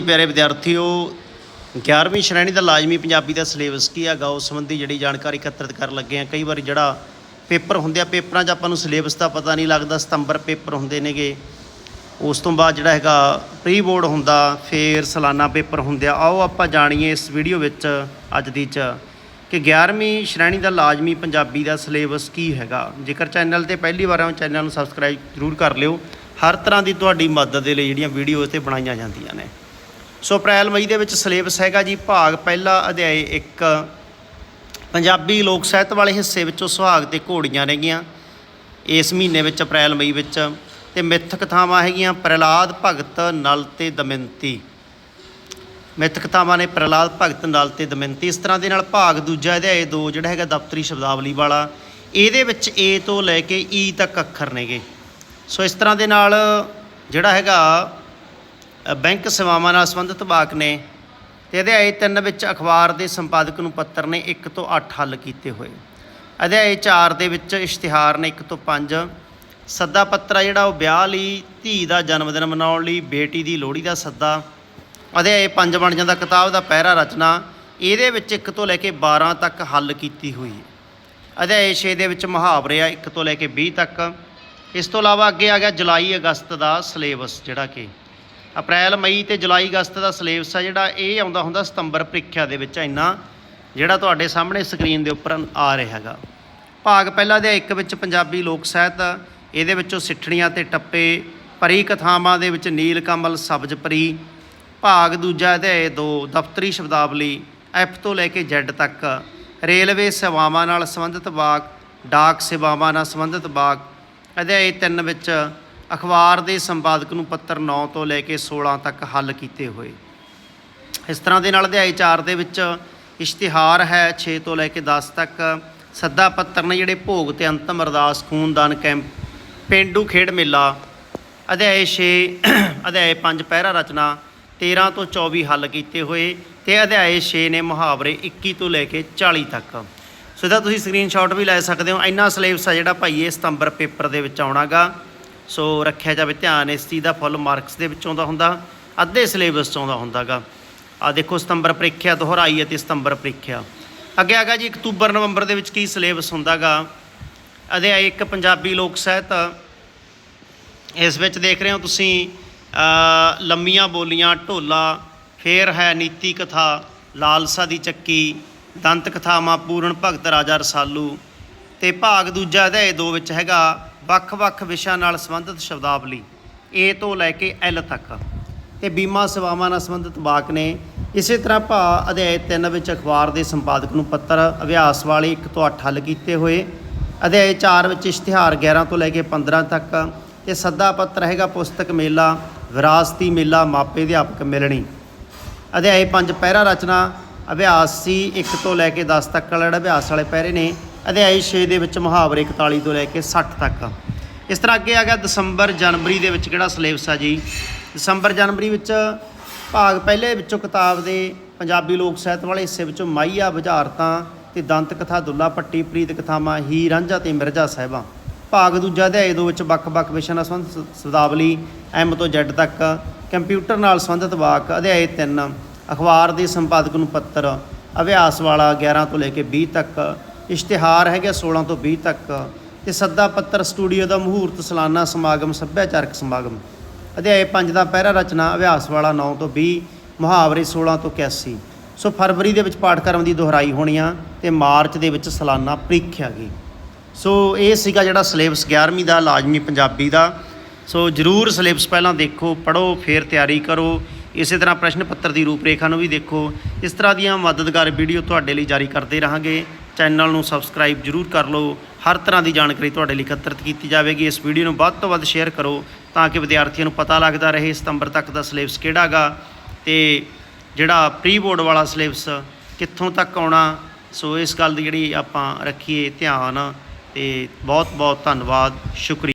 ਪਿਆਰੇ ਵਿਦਿਆਰਥੀਓ 11ਵੀਂ ਸ਼੍ਰੇਣੀ ਦਾ ਲਾਜ਼ਮੀ ਪੰਜਾਬੀ ਦਾ ਸਿਲੇਬਸ ਕੀ ਹੈਗਾ? ਉਸ ਸੰਬੰਧੀ ਜਿਹੜੀ ਜਾਣਕਾਰੀ ਇਕੱਤਰਿਤ ਕਰਨ ਲੱਗੇ ਆ ਕਈ ਵਾਰੀ ਜਿਹੜਾ ਪੇਪਰ ਹੁੰਦੇ ਆ, ਪੇਪਰਾਂ 'ਚ ਆਪਾਂ ਨੂੰ ਸਿਲੇਬਸ ਦਾ ਪਤਾ ਨਹੀਂ ਲੱਗਦਾ, ਸਤੰਬਰ ਪੇਪਰ ਹੁੰਦੇ ਨੇਗੇ। ਉਸ ਤੋਂ ਬਾਅਦ ਜਿਹੜਾ ਹੈਗਾ ਪ੍ਰੀ ਬੋਰਡ ਹੁੰਦਾ, ਫੇਰ ਸਾਲਾਨਾ ਪੇਪਰ ਹੁੰਦੇ ਆ। ਆਓ ਆਪਾਂ ਜਾਣੀਏ ਇਸ ਵੀਡੀਓ ਵਿੱਚ ਅੱਜ ਦੀ ਚ ਕਿ 11ਵੀਂ ਸ਼੍ਰੇਣੀ ਦਾ ਲਾਜ਼ਮੀ ਪੰਜਾਬੀ ਦਾ ਸਿਲੇਬਸ ਕੀ ਹੈਗਾ। ਜੇਕਰ ਚੈਨਲ ਤੇ ਪਹਿਲੀ ਵਾਰ ਆਓ, ਚੈਨਲ ਨੂੰ ਸਬਸਕ੍ਰਾਈਬ ਜ਼ਰੂਰ ਕਰ ਲਿਓ। ਹਰ ਤਰ੍ਹਾਂ ਦੀ ਤੁਹਾਡੀ ਮਦਦ ਦੇ ਲਈ ਜਿਹੜੀਆਂ ਵੀਡੀਓ ਤੇ ਬਣਾਈਆਂ ਜਾਂਦੀਆਂ ਨੇ। ਸੋ ਅਪ੍ਰੈਲ ਮਈ ਦੇ ਵਿੱਚ ਸਿਲੇਬਸ ਹੈਗਾ ਜੀ, ਭਾਗ ਪਹਿਲਾ, ਅਧਿਆਇ 1 ਪੰਜਾਬੀ ਲੋਕ ਸਾਹਿਤ ਵਾਲੇ ਹਿੱਸੇ ਵਿੱਚੋਂ ਸੁਹਾਗ ਤੇ ਘੋੜੀਆਂ ਨੇਗੀਆਂ ਇਸ ਮਹੀਨੇ ਵਿੱਚ, ਅਪ੍ਰੈਲ ਮਈ ਵਿੱਚ। ਤੇ ਮਿੱਥ ਕਥਾਵਾਂ ਹੈਗੀਆਂ, ਪ੍ਰਹਿਲਾਦ, ਭਗਤ, ਨਲ ਤੇ ਦਮਿੰਤੀ ਮਿੱਥ ਕਥਾਵਾਂ ਨੇ ਪ੍ਰਹਿਲਾਦ, ਭਗਤ, ਨਲ ਤੇ ਦਮਿੰਤੀ ਇਸ ਤਰ੍ਹਾਂ ਦੇ ਨਾਲ ਭਾਗ ਦੂਜਾ ਅਧਿਆਇ 2 ਜਿਹੜਾ ਹੈਗਾ ਦਫ਼ਤਰੀ ਸ਼ਬਦਾਵਲੀ ਵਾਲਾ। ਇਹਦੇ ਵਿੱਚ ਏ ਤੋਂ ਲੈ ਕੇ ਈ ਤੱਕ ਅੱਖਰ ਨੇਗੇ। ਸੋ ਇਸ ਤਰ੍ਹਾਂ ਦੇ ਨਾਲ ਜਿਹੜਾ ਹੈਗਾ ਬੈਂਕ ਸੇਵਾਵਾਂ ਨਾਲ ਸੰਬੰਧਿਤ ਵਾਕ ਨੇ ਤੇ ਅਧਿਆਇ 3 ਵਿੱਚ ਅਖਬਾਰ ਦੇ ਸੰਪਾਦਕ ਨੂੰ ਪੱਤਰ ਨੇ 1 ਤੋਂ 8 ਹੱਲ ਕੀਤੇ ਹੋਏ। ਅਧਿਆਇ 4 ਦੇ ਵਿੱਚ ਇਸ਼ਤਿਹਾਰ ਨੇ 1 ਤੋਂ 5 ਸੱਦਾ ਪੱਤਰ ਆ ਜਿਹੜਾ ਉਹ ਵਿਆਹ ਲਈ, ਧੀ ਦਾ ਜਨਮ ਦਿਨ ਮਨਾਉਣ ਲਈ, ਬੇਟੀ ਦੀ ਲੋਹੜੀ ਦਾ ਸੱਦਾ। ਅਧਿਆਇ 5 ਬਣ ਜਾਂਦਾ ਕਿਤਾਬ ਦਾ ਪਹਿਰਾ ਰਚਨਾ। ਇਹਦੇ ਵਿੱਚ 1 ਤੋਂ ਲੈ ਕੇ 12 ਤੱਕ ਹੱਲ ਕੀਤੀ ਹੋਈ ਹੈ। ਅਧਿਆਇ 6 ਦੇ ਵਿੱਚ ਮੁਹਾਵਰੇ ਆ 1 ਤੋਂ ਲੈ ਕੇ 20 ਤੱਕ। ਇਸ ਤੋਂ ਇਲਾਵਾ ਅੱਗੇ ਆ ਗਿਆ ਜੁਲਾਈ ਅਗਸਤ ਦਾ ਸਿਲੇਬਸ ਜਿਹੜਾ ਕਿ ਅਪ੍ਰੈਲ, ਮਈ ਤੇ ਜੁਲਾਈ ਅਗਸਤ ਦਾ ਸਿਲੇਬਸ ਆ ਜਿਹੜਾ, ਇਹ ਆਉਂਦਾ ਹੁੰਦਾ ਸਤੰਬਰ ਪ੍ਰੀਖਿਆ ਦੇ ਵਿੱਚ ਇੰਨਾ, ਜਿਹੜਾ ਤੁਹਾਡੇ ਸਾਹਮਣੇ ਸਕਰੀਨ ਦੇ ਉੱਪਰ ਆ ਰਿਹਾ ਹੈਗਾ। ਭਾਗ ਪਹਿਲਾ ਦੇ ਇੱਕ ਵਿੱਚ ਪੰਜਾਬੀ ਲੋਕ ਸਾਹਿਤ, ਇਹਦੇ ਵਿੱਚੋਂ ਸਿੱਠਣੀਆਂ ਤੇ ਟੱਪੇ, ਪਰੀ ਕਥਾਵਾਂ ਦੇ ਵਿੱਚ ਨੀਲ ਕਮਲ, ਸਬਜ਼ ਪਰੀ। ਭਾਗ ਦੂਜਾ ਅਧਿਆਇ 2 ਦਫ਼ਤਰੀ ਸ਼ਬਦਾਵਲੀ, ਐਫ ਤੋਂ ਲੈ ਕੇ ਜ਼ੈਡ ਤੱਕ। ਰੇਲਵੇ ਸੇਵਾਵਾਂ ਨਾਲ ਸੰਬੰਧਿਤ ਵਾਕ ਡਾਕ ਸੇਵਾਵਾਂ ਨਾਲ ਸੰਬੰਧਿਤ ਵਾਕ ਅਧਿਆਇ 3 ਵਿੱਚ ਅਖਬਾਰ ਦੇ ਸੰਪਾਦਕ ਨੂੰ ਪੱਤਰ 9 ਤੋਂ ਲੈ ਕੇ 16 ਤੱਕ ਹੱਲ ਕੀਤੇ ਹੋਏ। ਇਸ ਤਰ੍ਹਾਂ ਦੇ ਨਾਲ ਅਧਿਆਇ 4 ਦੇ ਵਿੱਚ ਇਸ਼ਤਿਹਾਰ ਹੈ 6 ਤੋਂ ਲੈ ਕੇ 10 ਤੱਕ ਸੱਦਾ ਪੱਤਰ ਨੇ ਜਿਹੜੇ ਭੋਗ ਤੇ ਅੰਤਮ ਅਰਦਾਸ ਖੂਨਦਾਨ ਕੈਂਪ, ਪੇਂਡੂ ਖੇਡ ਮੇਲਾ, ਅਧਿਆਇ 6 ਅਧਿਆਇ 5 ਪਹਿਰਾ ਰਚਨਾ 13 ਤੋਂ 24 ਹੱਲ ਕੀਤੇ ਹੋਏ ਤੇ ਅਧਿਆਇ 6 ਨੇ ਮੁਹਾਵਰੇ 21 ਤੋਂ ਲੈ ਕੇ 40 ਤੱਕ। ਸੋ ਇਹਦਾ ਤੁਸੀਂ ਸਕਰੀਨਸ਼ਾਟ ਵੀ ਲੈ ਸਕਦੇ ਹੋ। ਇੰਨਾ ਸਿਲੇਬਸ ਆ ਜਿਹੜਾ ਭਾਈ ਇਹ ਸਤੰਬਰ ਪੇਪਰ ਦੇ ਵਿੱਚ ਆਉਣਾਗਾ। ਸੋ ਰੱਖਿਆ ਜਾਵੇ ਧਿਆਨ ਇਸ ਚੀਜ਼ ਦਾ, ਫੁੱਲ ਮਾਰਕਸ ਦੇ ਵਿੱਚੋਂ ਦਾ ਹੁੰਦਾ, ਅੱਧੇ ਸਿਲੇਬਸ 'ਚ ਆਉਂਦਾ ਹੁੰਦਾਗਾ। ਆ ਦੇਖੋ ਸਤੰਬਰ ਪ੍ਰੀਖਿਆ, ਦੁਹਰਾਈ ਅਤੇ ਸਤੰਬਰ ਪ੍ਰੀਖਿਆ। ਅੱਗੇ ਆਗਾ ਜੀ, ਅਕਤੂਬਰ, ਨਵੰਬਰ ਦੇ ਵਿੱਚ ਕੀ ਸਿਲੇਬਸ ਹੁੰਦਾਗਾ? ਅਧਿਆਇ ਇੱਕ, ਪੰਜਾਬੀ ਲੋਕ ਸਾਹਿਤ। ਇਸ ਵਿੱਚ ਦੇਖ ਰਹੇ ਹੋ ਤੁਸੀਂ ਲੰਮੀਆਂ ਬੋਲੀਆਂ, ਢੋਲਾ, ਫੇਰ ਹੈ ਨੀਤੀ ਕਥਾ, ਲਾਲਸਾ ਦੀ ਚੱਕੀ, ਦੰਤ ਕਥਾਵਾਂ, ਪੂਰਨ ਭਗਤ ਰਾਜਾ ਰਸਾਲੂ ਤੇ ਭਾਗ ਦੂਜਾ ਅਧਿਆਇ 2 ਵਿੱਚ ਹੈਗਾ ਵੱਖ-ਵੱਖ ਵਿਸ਼ਿਆਂ ਨਾਲ ਸੰਬੰਧਿਤ ਸ਼ਬਦਾਵਲੀ ਏ ਤੋਂ ਲੈ ਕੇ ਐਲ ਤੱਕ। ਤੇ ਬੀਮਾ ਸੇਵਾਵਾਂ ਨਾਲ ਸੰਬੰਧਿਤ ਵਾਕ ਨੇ। ਇਸੇ ਤਰ੍ਹਾਂ ਭਾ ਅਧਿਆਇ 3 ਵਿੱਚ ਅਖਬਾਰ ਦੇ ਸੰਪਾਦਕ ਨੂੰ ਪੱਤਰ, ਅਭਿਆਸ ਵਾਲੇ 1 ਤੋਂ 8 ਹੱਲ ਕੀਤੇ ਹੋਏ। ਅਧਿਆਇ 4 ਵਿੱਚ ਇਸ਼ਤਿਹਾਰ 11 ਤੋਂ ਲੈ ਕੇ 15 ਤੱਕ। ਤੇ ਸੱਦਾ ਪੱਤਰ ਹੈਗਾ ਪੁਸਤਕ ਮੇਲਾ, ਵਿਰਾਸਤੀ ਮੇਲਾ, ਮਾਪੇ ਅਧਿਆਪਕ ਮਿਲਣੀ। ਅਧਿਆਇ 5 ਪਹਿਰਾ ਰਚਨਾ, ਅਭਿਆਸ ਸੀ 1 ਤੋਂ ਲੈ ਕੇ 10 ਤੱਕ ਵਾਲਾ ਅਭਿਆਸ ਵਾਲੇ ਪਹਿਰੇ ਨੇ। ਅਧਿਆਇ 6 ਦੇ ਵਿੱਚ ਮੁਹਾਵਰੇ 41 ਤੋਂ ਲੈ ਕੇ 60 ਤੱਕ। ਇਸ ਤਰ੍ਹਾਂ ਅੱਗੇ ਆ ਗਿਆ ਦਸੰਬਰ ਜਨਵਰੀ ਦੇ ਵਿੱਚ ਕਿਹੜਾ ਸਿਲੇਬਸ ਆ ਜੀ? ਦਸੰਬਰ ਜਨਵਰੀ ਵਿੱਚ ਭਾਗ ਪਹਿਲੇ ਵਿੱਚੋਂ ਕਿਤਾਬ ਦੇ ਪੰਜਾਬੀ ਲੋਕ ਸਾਹਿਤ ਵਾਲੇ ਹਿੱਸੇ ਵਿੱਚੋਂ ਮਾਈਆ ਬੁਝਾਰਤਾਂ ਤੇ ਦੰਤ ਕਥਾ ਦੁੱਲਾ ਪੱਟੀ ਪ੍ਰੀਤ ਕਥਾਵਾਂ, ਹੀ ਰਾਂਝਾ ਤੇ ਮਿਰਜ਼ਾ ਸਾਹਿਬਾਂ। ਭਾਗ ਦੂਜਾ ਅਧਿਆਇ ਦੋ ਵਿੱਚ ਵੱਖ-ਵੱਖ ਵਿਸ਼ਿਆਂ ਨਾਲ ਸੰਬੰਧਿਤ ਸ਼ਬਦਾਵਲੀ, ਐਮ ਤੋਂ ਜ਼ੈਡ ਤੱਕ, ਕੰਪਿਊਟਰ ਨਾਲ ਸੰਬੰਧਿਤ ਵਾਕ, ਅਧਿਆਇ 3 ਅਖਬਾਰ ਦੇ ਸੰਪਾਦਕ ਨੂੰ ਪੱਤਰ, ਅਭਿਆਸ ਵਾਲਾ 11 ਤੋਂ ਲੈ ਕੇ 20 ਤੱਕ ਇਸ਼ਤਿਹਾਰ ਹੈਗਾ 16 ਤੋਂ 20 ਤੱਕ ਤੇ ਸੱਦਾ ਪੱਤਰ ਸਟੂਡੀਓ ਦਾ ਮਹੂਰਤ, ਸਾਲਾਨਾ ਸਮਾਗਮ, ਸੱਭਿਆਚਾਰਕ ਸਮਾਗਮ। ਅਧਿਆਇ 5 ਦਾ ਪਹਿਰਾ ਰਚਨਾ, ਅਭਿਆਸ ਵਾਲਾ 9 ਤੋਂ 20 ਮੁਹਾਵਰੇ 16 ਤੋਂ 81 ਸੋ ਫਰਵਰੀ ਦੇ ਵਿੱਚ ਪਾਠਕ੍ਰਮ ਦੀ ਦੁਹਰਾਈ ਹੋਣੀ ਆ ਤੇ ਮਾਰਚ ਦੇ ਵਿੱਚ ਸਾਲਾਨਾ ਪ੍ਰੀਖਿਆ ਗਈ। ਸੋ ਇਹ ਸੀਗਾ ਜਿਹੜਾ ਸਿਲੇਬਸ 11ਵੀਂ ਦਾ, ਲਾਜ਼ਮੀ ਪੰਜਾਬੀ ਦਾ। ਸੋ ਜਰੂਰ ਸਿਲੇਬਸ ਪਹਿਲਾਂ ਦੇਖੋ ਪੜੋ ਫਿਰ ਤਿਆਰੀ ਕਰੋ। ਇਸੇ ਤਰ੍ਹਾਂ ਪ੍ਰਸ਼ਨ ਪੱਤਰ ਦੀ ਰੂਪਰੇਖਾ ਨੂੰ ਵੀ ਦੇਖੋ। ਇਸ ਤਰ੍ਹਾਂ ਦੀਆਂ ਮਦਦਗਾਰ ਵੀਡੀਓ ਤੁਹਾਡੇ ਲਈ ਜਾਰੀ ਕਰਦੇ ਰਹਾਂਗੇ। ਚੈਨਲ ਨੂੰ ਸਬਸਕ੍ਰਾਈਬ ਜਰੂਰ ਕਰ ਲਓ। ਹਰ ਤਰ੍ਹਾਂ ਦੀ ਜਾਣਕਾਰੀ ਤੁਹਾਡੇ ਲਈ ਇਕੱਤਰਿਤ ਕੀਤੀ ਜਾਵੇਗੀ। ਇਸ ਵੀਡੀਓ ਨੂੰ ਵੱਧ ਤੋਂ ਵੱਧ ਸ਼ੇਅਰ ਕਰੋ ਤਾਂ ਕਿ ਵਿਦਿਆਰਥੀਆਂ ਨੂੰ ਪਤਾ ਲੱਗਦਾ ਰਹੇ ਸਤੰਬਰ ਤੱਕ ਦਾ ਸਿਲੇਬਸ ਕਿਹੜਾਗਾ। ਤੇ ਜਿਹੜਾ ਪ੍ਰੀ ਬੋਰਡ ਵਾਲਾ ਸਿਲੇਬਸ ਕਿੱਥੋਂ ਤੱਕ ਆਉਣਾ। ਸੋ ਇਸ ਗੱਲ ਦੀ ਜਿਹੜੀ ਆਪਾਂ ਰੱਖੀਏ ਧਿਆਨ। ਤੇ ਬਹੁਤ ਬਹੁਤ ਧੰਨਵਾਦ। ਸ਼ੁਕਰੀਆ।